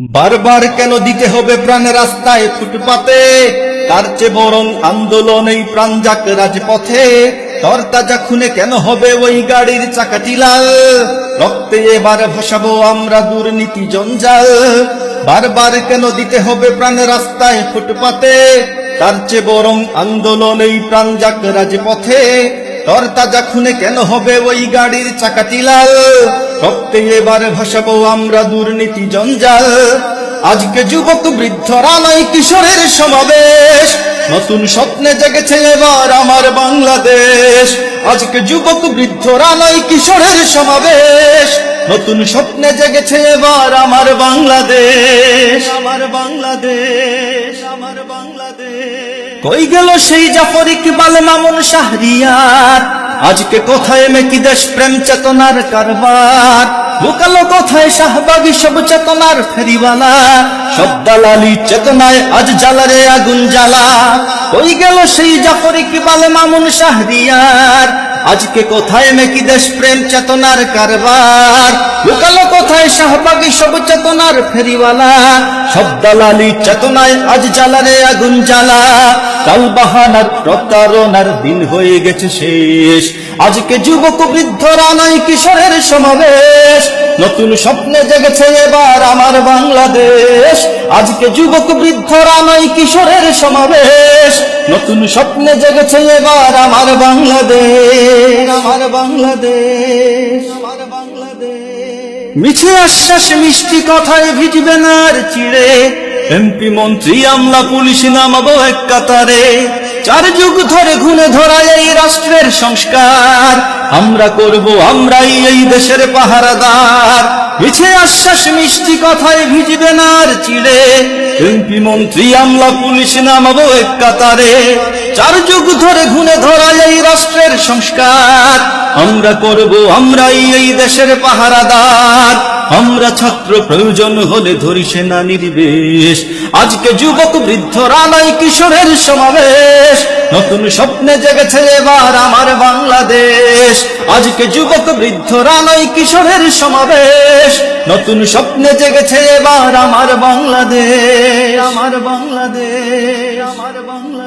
বারবার কেন দিতে হবে প্রাণ রাস্তায় ফুটপাতে? তার চেয়ে বরং আন্দোলন এই প্রাণ যাক রাজপথে। তরতাজা খুনে কেন হবে ওই গাড়ির চাকাটি লাল? রক্তে এবার ভাসাবো আমরা দুর্নীতি জঞ্জাল। বারবার কেন দিতে হবে প্রাণ রাস্তায় ফুটপাতে? তার চেয়ে বরং আন্দোলন এই প্রাণ যাক রাজপথে। তরতাজা খুনে কেন হবে ওই গাড়ির চাকাটি লাল? রক্তে এবার ভাসাবো আমরা দুর্নীতি জঞ্জাল। আজকে যুবক বৃদ্ধরা নয় কিশোরের সমাবেশ। নতুন স্বপ্নে জেগেছে এবার আমার বাংলাদেশ। আজকে যুবক বৃদ্ধরা নয় কিশোরের সমাবেশ। নতুন স্বপ্নে জেগেছে এবার আমার বাংলাদেশ। আমার বাংলাদেশ আমার বাংলাদেশ। কই গেল সেই জাফর ইকবাল মামুন শাহরিয়ার? আজকে কোথায় মেকি দেশ প্রেম চেতনার কারবার? লুকালো কোথায় শাহবাগী সব চেতনার ফেরিওয়ালা? সব দালালি চেতনায় আজ জ্বালারে আগুন জ্বালা। ওই গেল সেই জাফরি কি বলে মামুন শাহরিয়ার। আজকে কোথায় মেকি দেশ প্রেম চেতনার কারবার? লুকালো শাহবাগী সব চেতনার ফেরিওয়ালা, সব দালালি চেতনায় আজ জ্বালারে আগুন জ্বালা। কাল বাহানার প্রতারণার দিন হয়ে গেছে শেষ। আজকে যুবক বৃদ্ধরা নয় কিশোরের সমাবেশ। নতুন স্বপ্নে জেগেছে এবার আমার বাংলাদেশ। আজকে যুবক বৃদ্ধরা নয় কিশোরের সমাবেশ। নতুন স্বপ্নে জেগেছে এবার আমার বাংলাদেশ। আমার বাংলাদেশ। মিছে আশ্বাস মিষ্টি কথায় ভিজবে না আর চিড়ে। এমপি মন্ত্রী, আমলা পুলিশ নামাবো এক কাতারে। চার যুগ ধরে ঘুরে ধরা এই রাষ্ট্রের সংস্কার। আমরা করব আমরাই এই দেশের পাহারাদার। মিছে আশ্বাস মিষ্টি কথায় ভিজবে না আর চিড়ে। এমপি মন্ত্রী, আমলা পুলিশ নামাবো এক কাতারে। চার যুগ ধরে ঘুরে ধরা এই রাষ্ট্রের সংস্কার। আমরা করব আমরাই এই দেশের পাহারাদার। আমরা ছাত্র প্রয়োজন হলে ধরি সেনা নির্বেশ আজকে যুবক বৃদ্ধরা নয় কিশোরের সমাবেশ। নতুন স্বপ্নে জেগেছে এবার আমার বাংলাদেশ। আজকে যুবক বৃদ্ধরা নয় কিশোরের সমাবেশ। নতুন স্বপ্নে জেগেছে এবার আমার বাংলাদেশ। আমার বাংলাদেশ আমার বাংলাদেশ।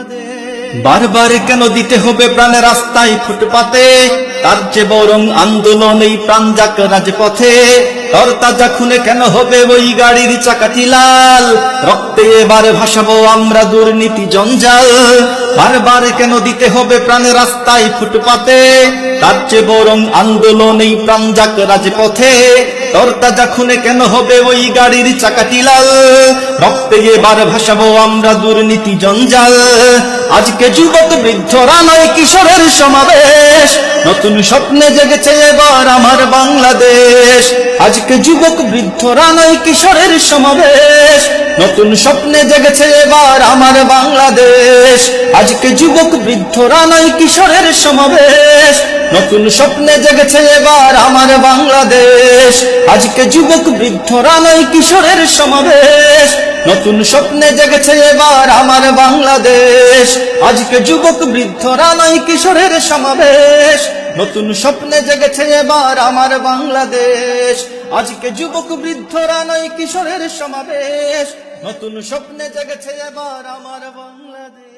বারবার কেন দিতে হবে প্রাণে রাস্তায় ফুটপাতে? তার চেয়ে বরং আন্দোলন এই প্রাণ যাক রাজপথে। তরতাজা খুনে কেন হবে ওই গাড়ির চাকাটি লাল? রক্তে এবার ভাসাবো আমরা দুর্নীতি জঞ্জাল। বারবার কেন দিতে হবে প্রাণে রাস্তায় ফুটপাতে? তার চেয়ে বরং আন্দোলন এই প্রাণ যাক রাজপথে। তরতাজা খুনে কেন হবে ওই গাড়ির চাকাটি লাল? রক্তে এবার ভাসাবো আমরা দুর্নীতি জঞ্জাল। আজকে যুবক বৃদ্ধরা নয় কিশোরের সমাবেশ। নতুন স্বপ্নে জেগেছে এবার আমার বাংলাদেশ। আজকে যুবক বৃদ্ধরা নয় কিশোরের সমাবেশ। নতুন স্বপ্নে জেগেছে এবার আমার বাংলাদেশ। আজকে যুবক বৃদ্ধরা নয় কিশোরের সমাবেশ। নতুন স্বপ্নে জেগেছে এবার আমার বাংলাদেশ। আজকে যুবক বৃদ্ধরা নয় কিশোরের সমাবেশ। নতুন স্বপ্নে জেগেছে এবার আমার বাংলাদেশ। আজকে যুবক বৃদ্ধরা নয়, কিশোরের সমাবেশ। নতুন স্বপ্নে জেগেছে এবার আমার বাংলাদেশ। আজকে যুবক বৃদ্ধরা নয়, কিশোরের সমাবেশ। নতুন স্বপ্নে জেগেছে এবার আমার বাংলাদেশ।